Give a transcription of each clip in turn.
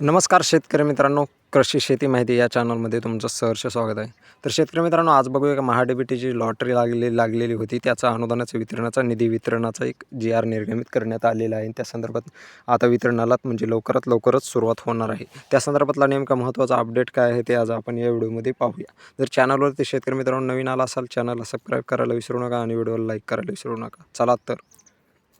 नमस्कार शेतकरी मित्रांनो कृषी शेती माहिती या चॅनलमध्ये तुमचं सहर्ष स्वागत आहे. तर शेतकरी मित्रांनो आज बघूया का महाडीबीटीची लॉटरी लागलेली लागलेली होती. त्याचा अनुदानाचं वितरणाचा निधी वितरणाचा एक जी आर निर्गमित करण्यात आलेला आहे. त्या संदर्भात आता वितरणाला म्हणजे लवकरात लवकरच सुरुवात होणार आहे. त्या संदर्भातला नेमका महत्त्वाचा अपडेट काय आहे ते आज आपण या व्हिडिओमध्ये पाहूया. जर चॅनलवरती शेतकरी मित्रांनो नवीन आला असाल चॅनलला सबस्क्राईब करायला विसरू नका आणि व्हिडिओला लाईक करायला विसरू नका. चला तर.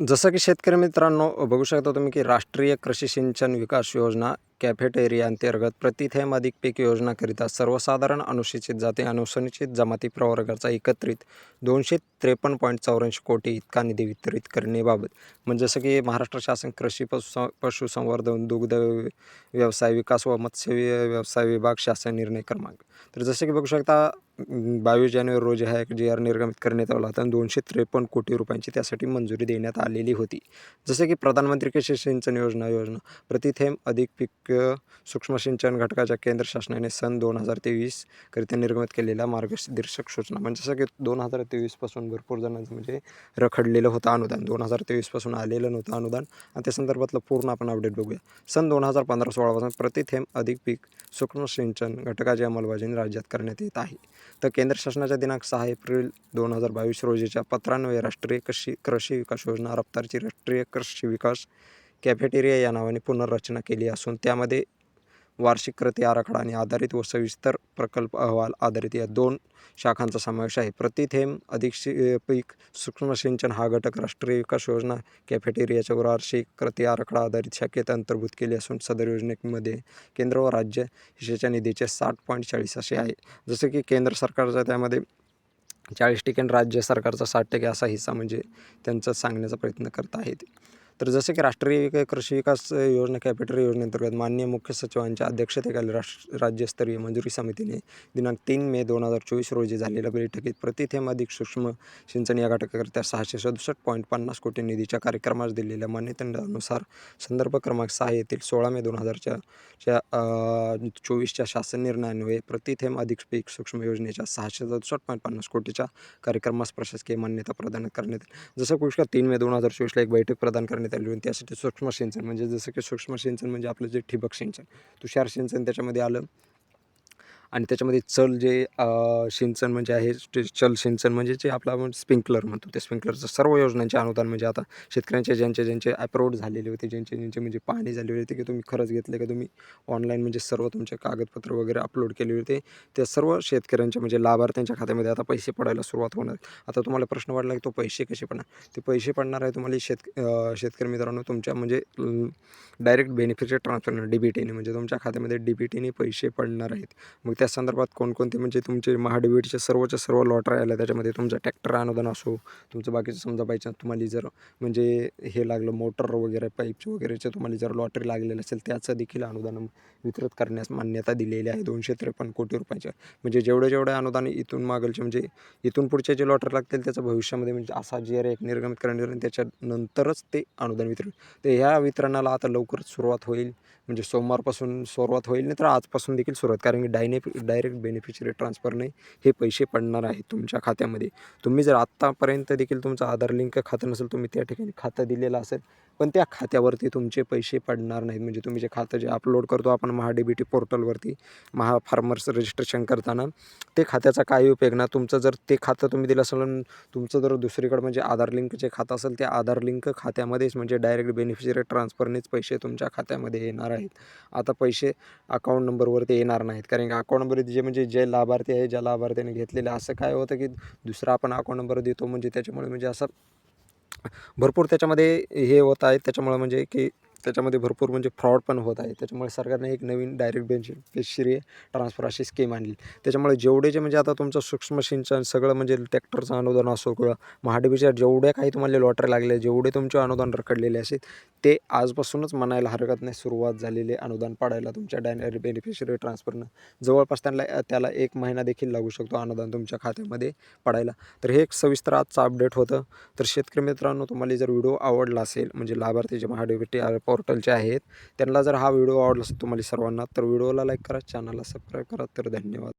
जसं की शेतकरी मित्रांनो बघू शकता तुम्ही की राष्ट्रीय कृषी सिंचन विकास योजना कॅफेटेरिया अंतर्गत प्रतिथेम अधिक पीक योजनाकरिता सर्वसाधारण अनुसूचित जाती अनुसूचित जमाती प्रवर्गाचा एकत्रित दोनशे त्रेपन्न पॉईंट चौऱ्याऐंशी कोटी इतका निधी वितरित करण्याबाबत. म्हणजे जसं की महाराष्ट्र शासन कृषी पशु पशुसंवर्धन दुग्ध व्यवसाय विकास व मत्स्य व्यवसाय विभाग शासन निर्णय क्रमांक. तर जसं की बघू शकता बावीस जानेवारी रोजी हा एक जी आर निर्गमित करण्यात आला होता दोनशे त्रेपन्न कोटी रुपयांची त्यासाठी मंजुरी देण्यात आलेली होती. जसे की प्रधानमंत्री कृषी सिंचन योजना योजना प्रतिथेंब अधिक पीक अ, सूक्ष्म सिंचन घटकाच्या केंद्र शासनाने सन दोन हजार तेवीस करिता निर्गमित केलेल्या मार्गदर्शक सूचना. म्हणजे जसं की दोन हजार तेवीसपासून भरपूर जणांचं म्हणजे रखडलेलं होतं अनुदान. दोन हजार तेवीसपासून आलेलं नव्हतं अनुदान. आणि त्या संदर्भातलं पूर्ण आपण अपडेट बघूया. सन दोन हजार पंधरा सोळापासून प्रतिथेंब अधिक पीक सूक्ष्म सिंचन घटकाची अंमलबजावणी राज्यात करण्यात येत आहे. तर केंद्र शासनाच्या दिनांक सहा एप्रिल दोन हजार बावीस रोजीच्या पत्रान्वये राष्ट्रीय कृषी कृषी विकास योजना रफ्तारची राष्ट्रीय कृषी विकास कॅफेटेरिया या नावाने पुनर्रचना केली असून त्यामध्ये वार्षिक कृती आराखडा आणि आधारित व सविस्तर प्रकल्प अहवाल आधारित या दोन शाखांचा समावेश आहे. प्रतिथेंब अधिक पीक सूक्ष्म सिंचन हा घटक राष्ट्रीय विकास योजना कॅफेटेरियाच्या वार्षिक कृती आराखडा आधारित शाखेत अंतर्भूत केली असून सदर योजनेमध्ये केंद्र व राज्य हिशेच्या निधीचे साठ पॉईंट चाळीस असे आहे. जसं की केंद्र सरकारचा त्यामध्ये चाळीस टक्के आणि राज्य सरकारचा साठ टक्के असा हिस्सा म्हणजे त्यांचा सांगण्याचा प्रयत्न करत आहेत. तर जसे की राष्ट्रीय कृषी विकास योजना कॅपिटल योजनेअंतर्गत मान्य मुख्य सचिवांच्या अध्यक्षतेखाली राष्ट्र राज्यस्तरीय मंजुरी समितीने दिनांक तीन मे दोन हजार चोवीस रोजी झालेल्या बैठकीत प्रतिथेम अधिक सूक्ष्म सिंचन या घटकाकरिता सहाशे सदुसष्ट पॉईंट पन्नास कोटी निधीच्या कार्यक्रमास दिलेल्या मान्यतेनुसार संदर्भ क्रमांक सहा येथील सोळा मे दोन हजारच्या चोवीसच्या शासन निर्णयान्वये प्रतिथेम अधिक पीक सूक्ष्म योजनेच्या सहाशे सदुसष्ट पॉईंट पन्नास कोटीच्या कार्यक्रमास प्रशासकीय मान्यता प्रदान करण्यात जसं पुष्कळ तीन मे दोन हजार चोवीसला एक बैठक प्रदान करण्यात आली होती त्यासाठी सूक्ष्म सिंचन म्हणजे जसं की सूक्ष्म सिंचन म्हणजे आपलं जे ठिबक सिंचन तुषार सिंचन त्याच्यामध्ये आलं. आणि त्याच्यामध्ये चल जे सिंचन म्हणजे आहे चल सिंचन म्हणजे जे आपलं आपण स्प्रिंकलर म्हणतो ते स्प्रिंकलरचं सर्व योजनांचे अनुदान म्हणजे आता शेतकऱ्यांचे ज्यांचे ज्यांचे अप्रोड झालेले होते ज्यांचे ज्यांचे म्हणजे पाहणी झालेली होती की तुम्ही खरंच घेतले का तुम्ही ऑनलाईन म्हणजे सर्व तुमचे कागदपत्र वगैरे अपलोड केले होते त्या सर्व शेतकऱ्यांच्या म्हणजे लाभार्थ्यांच्या खात्यामध्ये आता पैसे पडायला सुरुवात होणार. आता तुम्हाला प्रश्न वाढला की तो पैसे कसे पडणार? ते पैसे पडणार आहे तुम्हाला शेत शेतकरी मित्रांनो तुमच्या म्हणजे direct beneficial transfer D B टीने म्हणजे तुमच्या खात्यामध्ये डी बी टीने पैसे पडणार आहेत. मग त्या संदर्भात कोणकोणते म्हणजे तुमचे महाडीबीटीचे सर्वच्या सर्व लॉटरी आल्या? त्याच्यामध्ये तुमचं ट्रॅक्टर अनुदान असो तुमचं बाकीचं समजा बायचान्स तुम्हाला जर म्हणजे हे लागलं मोटर वगैरे पाईपचे वगैरेचे तुम्हाला जर लॉटरी लागलेलं असेल त्याचं देखील अनुदान वितरित करण्यास मान्यता दिलेली आहे. दोनशे त्रेपन्न कोटी रुपयाच्या. म्हणजे जेवढं जेवढं अनुदान इथून मागलचे म्हणजे इथून पुढचे जे लॉटरी लागतील त्याचं भविष्यामध्ये म्हणजे असा जी आर एक निर्गमित करण्यात त्याच्यानंतरच ते अनुदान वितरण. तर ह्या वितरणाला आता लवकरच सुरुवात होईल. म्हणजे सोमवारपासून सुरुवात होईल नाही तर आजपासून देखील सुरुवात. कारण की डायने डायरेक्ट बेनिफिशरी ट्रान्सफरने हे पैसे पडणार आहेत तुमच्या खात्यामध्ये. तुम्ही जर आत्तापर्यंत देखील तुमचं आधार लिंक खातं नसेल तुम्ही त्या ठिकाणी खातं दिलेलं असेल पण त्या खात्यावरती तुमचे पैसे पडणार नाहीत. म्हणजे तुम्ही जे खातं जे अपलोड करतो आपण महाडीबीटी बी टी पोर्टलवरती महा फार्मर्स रजिस्ट्रेशन करताना ते खात्याचा काही उपयोग ना तुमचं जर ते खातं तुम्ही दिलं असेल आणि तुमचं जर दुसरीकडे म्हणजे आधार लिंक जे खातं असेल त्या आधार लिंक खात्यामध्येच म्हणजे डायरेक्ट बेनिफिशरी ट्रान्सफरनेच पैसे तुमच्या खात्यामध्ये येणार आहेत. आता पैसे अकाउंट नंबरवरती येणार नाहीत. कारण की अकाउंट नंबर जे म्हणजे जे लाभार्थी आहे ज्या लाभार्थ्याने घेतलेले असं काय होतं की दुसरा आपण अकाउंट नंबर देतो म्हणजे त्याच्यामुळे म्हणजे असं भरपूर त्याच्यामध्ये हे होत आहे त्याच्यामुळं म्हणजे की त्याच्यामध्ये भरपूर म्हणजे फ्रॉड पण होत आहे. त्याच्यामुळे सरकारने एक नवीन डायरेक्ट बेनिफिशरी ट्रान्सफर अशी स्कीम आणली. त्याच्यामुळे जेवढे जे म्हणजे आता तुमचं सूक्ष्म सिंचन सगळं म्हणजे ट्रॅक्टरचं अनुदान असो किंवा महाडीबीच्या जेवढ्या काही तुम्हाला लॉटरी लागले जेवढे तुमचे अनुदान रखडलेले असेल ते आजपासूनच म्हणायला हरकत नाही. सुरुवात झालेले अनुदान पाडायला तुमच्या डायरेक्ट बेनिफिशरी ट्रान्सफरनं जवळपास त्यांना त्याला एक महिना देखील लागू शकतो अनुदान तुमच्या खात्यामध्ये पडायला. तर हे एक सविस्तर आजचं अपडेट होतं. तर शेतकरी मित्रांनो तुम्हाला जर व्हिडिओ आवडला असेल म्हणजे लाभार्थीचे महाडीबीटी पोर्टलचे आहेत त्यांना जर हा व्हिडिओ आवडला असेल तुम्हाला सर्वांना तर व्हिडिओला लाईक करा चॅनलला सबस्क्राईब करा तर धन्यवाद.